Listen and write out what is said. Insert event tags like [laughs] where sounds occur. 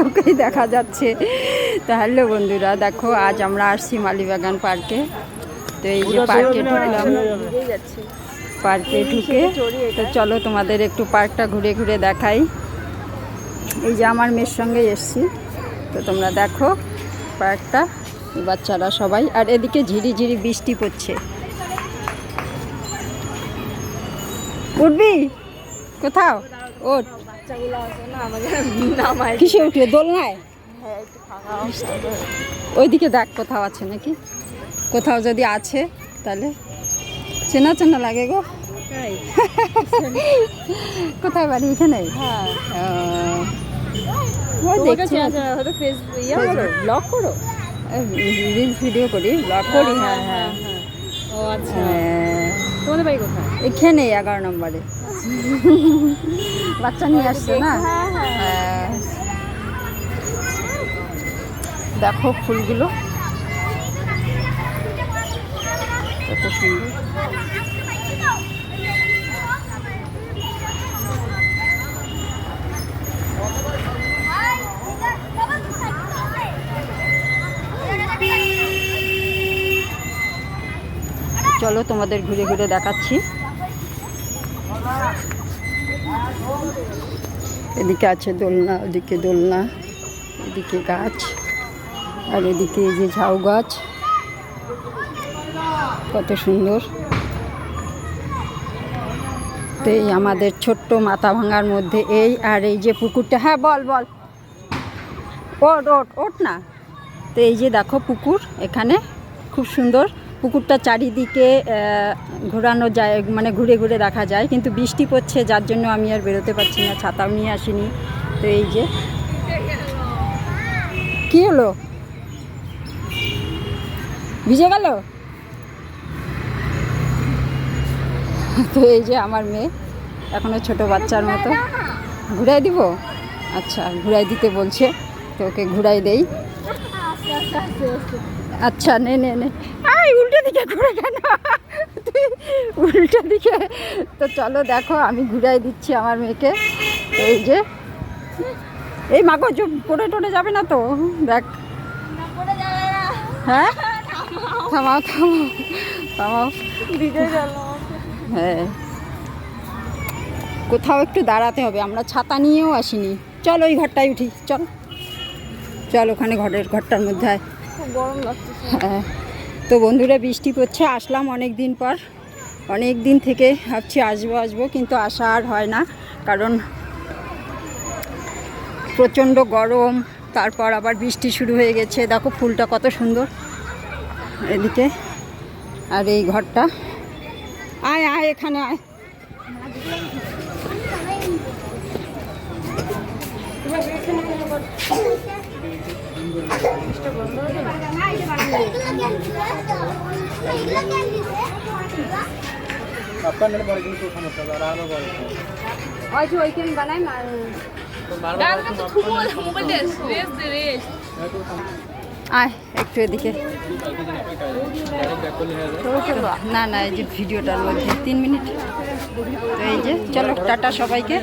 তোকেই দেখা যাচ্ছে। তাহলে বন্ধুরা দেখো আজ আমরা আসছি মালিবাগান পার্কে। তো এই যে পার্কে ঢুকলাম। পার্কে ঢুকে তো চলো তোমাদের একটু পার্কটা ঘুরে ঘুরে দেখাই। এই যে আমার মেয়ের সঙ্গে এসছি। তো তোমরা দেখো পার্কটা বাচ্চারা সবাই। আর এদিকে ঝিরি ঝিরি বৃষ্টি পড়ছে। উঠবি? কোথাও? ওঠ। কিসে উঠবে দোলনায়? ওইদিকে দেখ কোথাও আছে নাকি? কোথাও যদি আছে তাহলে চেনা চেনা লাগে গো। কোথায় বাড়ি? এখানে? ব্লগ করো? রিলস ভিডিও করি ব্লগ করি। হ্যাঁ হ্যাঁ ও আচ্ছা। হ্যাঁ। তোমাদের বাড়ি কোথায়? এখানে এগারো নম্বরে। [laughs] বাচ্চা নিয়ে আসছে না? হ্যাঁ। দেখো ফুলগুলো। কত সুন্দর। চলো তোমাদের ঘুরে ঘুরে দেখাচ্ছি। এদিকে আছে দোলনা, ওদিকে দোলনা, এদিকে গাছ, আর এদিকে এই যে ঝাউ গাছ। কত সুন্দর। তো এই আমাদের ছোট্ট মাথা ভাঙার মধ্যে এই আর এই যে পুকুরটা। হ্যাঁ বল বল। ওট ওট ওট না। তো এই যে দেখো পুকুর, এখানে খুব সুন্দর পুকুরটা চারিদিকে ঘোরানো যায় মানে ঘুরে ঘুরে দেখা যায়। কিন্তু বৃষ্টি পড়ছে, যার জন্য আমি আর বেরোতে পারছি না, ছাতাও নিয়ে আসিনি। তো এই যে। কি হলো? ভিজে গেল? তো এই যে আমার মেয়ে, এখনও ছোট বাচ্চার মতো। ঘুরাই দিব? আচ্ছা ঘুরাই দিতে বলছে, তো ওকে ঘুরাই দেই। আচ্ছা নে নে নে। আই দিকে ঘুরে কেন? তুই উল্টো দিকে। তো চলো দেখো আমি ঘুরাই দিচ্ছি আমার মেয়েকে। এই যে। এই মাগো পড়ে টড়ে যাবে না তো? দেখ। হ্যাঁ? থামাও থামাও থামাও। হ্যাঁ। কোথাও একটু দাঁড়াতে হবে আমরা ছাতা নিয়েও আসিনি। চল ওই ঘরটায় উঠি চল। চল ওখানে ঘরের ঘরটার মধ্যে খুব গরম লাগছে। হ্যাঁ। তো বন্ধুরা বৃষ্টি পড়ছে, আসলাম অনেক দিন পর। অনেক দিন থেকে ভাবছি আসব আসব, কিন্তু আসা আর হয় না। কারণ প্রচণ্ড গরম, তারপর আবার বৃষ্টি শুরু হয়ে গেছে। দেখো ফুলটা কত সুন্দর এদিকে আর এই ঘরটা। আয় আয় এখানে, আয়। আয় একটু এদিকে। না না এই যে ভিডিওটার মধ্যে তিন মিনিট। তো এই যে চলো টাটা সবাইকে।